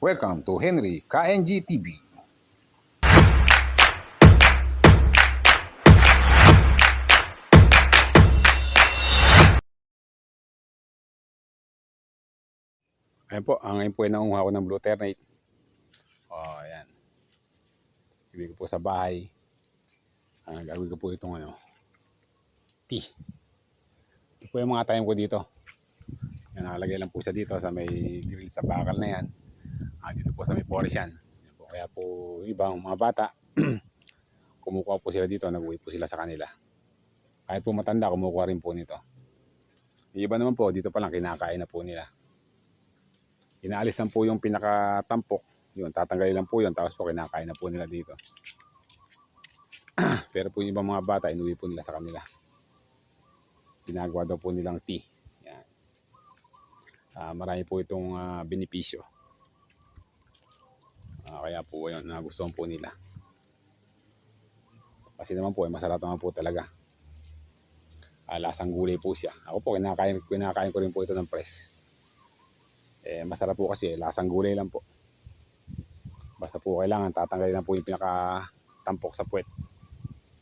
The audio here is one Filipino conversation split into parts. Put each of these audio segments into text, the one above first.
Welcome to Henry KNG TV. Ayan po, ang ngayon po ay nangunguha ko ng blue ternate. Oh, ayan. Ibig ko po sa bahay. Ah, gagawin ko po itong ano, tea. Ito po yung mga tayo ko dito. Yan, nakalagay lang po siya dito sa may grill sa bakal na yan. Ah, dito po sa may forest yan. Yan po, kaya po ibang mga bata, kumukuha po sila dito, nag po sila sa kanila. Kahit po matanda, kumukuha rin po nito. Yung iba naman po, dito pa lang kinakain na po nila. Inaalis lang po yung pinakatampok. Yun, tatanggalin lang po yun. Tapos po kinakain na po nila dito. Pero po yung ibang mga bata, inuwi po nila sa kanila. Ginagawa daw po nilang tea. Yan. Ah, marami po itong ah, benepisyo. Ah, kaya po yun, nagustuhan po nila. Kasi naman po, eh, masarap naman po talaga. Ah, lasang gulay po siya. Ako po, kinakain, kinakain ko rin po ito ng press. Eh, masarap po kasi, lasang gulay lang po. Basta po kailangan, tatanggalin lang po yung pinaka-tampok sa puwet.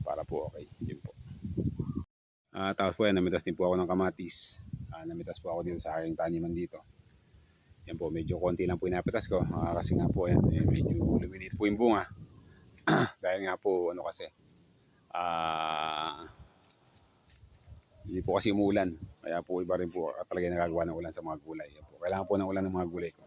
Para po okay. Yun po. Ah, tapos po yan, namitas din po ako ng kamatis. Ah, namitas po ako dito sa aking taniman dito. Yan po, medyo konti lang po inapitas ko. Ah, kasi nga po yan, eh, medyo lumilit po yung bunga. Dahil nga po, ano kasi, ah, hindi po kasi umulan. Kaya po iba rin po talaga nagagawa ng ulan sa mga gulay. Yan po. Kailangan po ng ulan ng mga gulay ko.